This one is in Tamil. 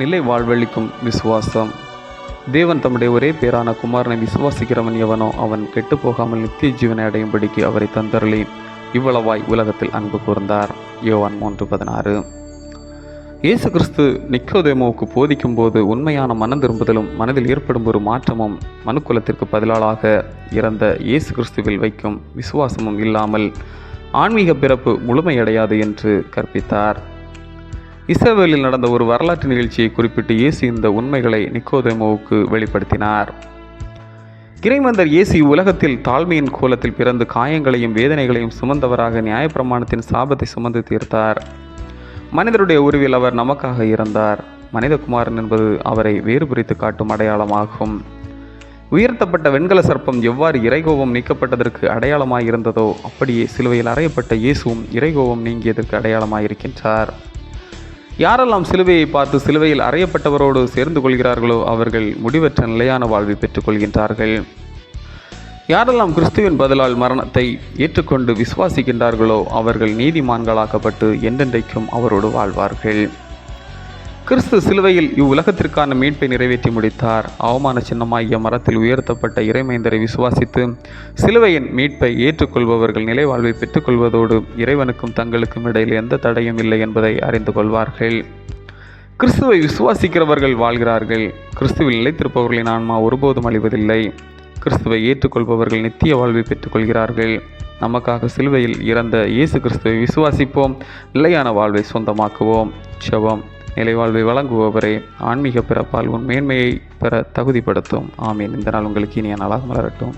நிலை வாழ்வழிக்கும் விசுவாசம். தேவன் தம்முடைய ஒரே பேரான குமாரனை விசுவாசிக்கிறவன் எவனோ அவன் கெட்டுப்போகாமல் நித்திய ஜீவனை அடையும்படிக்கு அவரை தந்தருளி இவ்வளவாய் உலகத்தில் அன்பு கூர்ந்தார். யோவான் மூன்று பதினாறு. இயேசு கிறிஸ்து நிக்கோதேமோவுக்கு போதிக்கும் போது உண்மையான மனம் திரும்புதலும் மனதில் ஏற்படும் ஒரு மாற்றமும் மனுக்குலத்திற்கு பதிலாளாக இறந்த இயேசு கிறிஸ்துவில் வைக்கும் விசுவாசமும் இல்லாமல் ஆன்மீக பிறப்பு முழுமையடையாது என்று கற்பித்தார். இசவேலில் நடந்த ஒரு வரலாற்று நிகழ்ச்சியை குறிப்பிட்டு இயேசு இந்த உண்மைகளை நிக்கோதேமோவுக்கு வெளிப்படுத்தினார். இறைமந்தர் இயேசு உலகத்தில் தாழ்மையின் கோலத்தில் பிறந்து காயங்களையும் வேதனைகளையும் சுமந்தவராக நியாயப்பிரமாணத்தின் சாபத்தை சுமந்து தீர்த்தார். மனிதருடைய உருவில் அவர் நமக்காக இறந்தார் மனிதகுமாரன் என்பது அவரை வேறுபிரித்து காட்டும் அடையாளமாகும். உயர்த்தப்பட்ட வெண்கல சர்ப்பம் எவ்வாறு இறைகோபம் நீக்கப்பட்டதற்கு அடையாளமாய் இருந்ததோ அப்படியே சிலுவையில் அறையப்பட்ட இயேசுவும் இறைகோபம் நீங்கியதற்கு அடையாளமாயிருக்கின்றார். யாரெல்லாம் சிலுவையை பார்த்து சிலுவையில் அறையப்பட்டவரோடு சேர்ந்து கொள்கிறார்களோ அவர்கள் முடிவற்ற நிலையான வாழ்வை பெற்றுக்கொள்கின்றார்கள் யாரெல்லாம் கிறிஸ்துவின் பதிலால் மரணத்தை ஏற்றுக்கொண்டு விசுவாசிக்கின்றார்களோ அவர்கள் நீதிமான்களாக்கப்பட்டு என்றென்றைக்கும் அவரோடு வாழ்வார்கள். கிறிஸ்து சிலுவையில் இவ்வுலகத்திற்கான மீட்பை நிறைவேற்றி முடித்தார். அவமான சின்னமாகிய மரத்தில் உயர்த்தப்பட்ட இறைமைந்தரை விசுவாசித்து சிலுவையின் மீட்பை ஏற்றுக்கொள்பவர்கள் நிலை வாழ்வை பெற்றுக்கொள்வதோடு இறைவனுக்கும் தங்களுக்கும் இடையில் எந்த தடையும் இல்லை என்பதை அறிந்து கொள்வார்கள். கிறிஸ்துவை விசுவாசிக்கிறவர்கள் வாழ்கிறார்கள். கிறிஸ்துவில் நிலைத்திருப்பவர்களின் ஆன்மா ஒருபோதும் அழிவதில்லை. கிறிஸ்துவை ஏற்றுக்கொள்பவர்கள் நித்திய வாழ்வை பெற்றுக்கொள்கிறார்கள். நமக்காக சிலுவையில் இறந்த இயேசு கிறிஸ்துவை விசுவாசிப்போம். நிலையான வாழ்வை சொந்தமாக்குவோம். செவம் நிலை வாழ்வை வழங்குபவரே ஆன்மீக பிறப்பால் உன் மேன்மையை பெற தகுதிப்படுத்தும். ஆமீன். இந்த நாள் உங்களுக்கு இனிய நாளாக மலரட்டும்.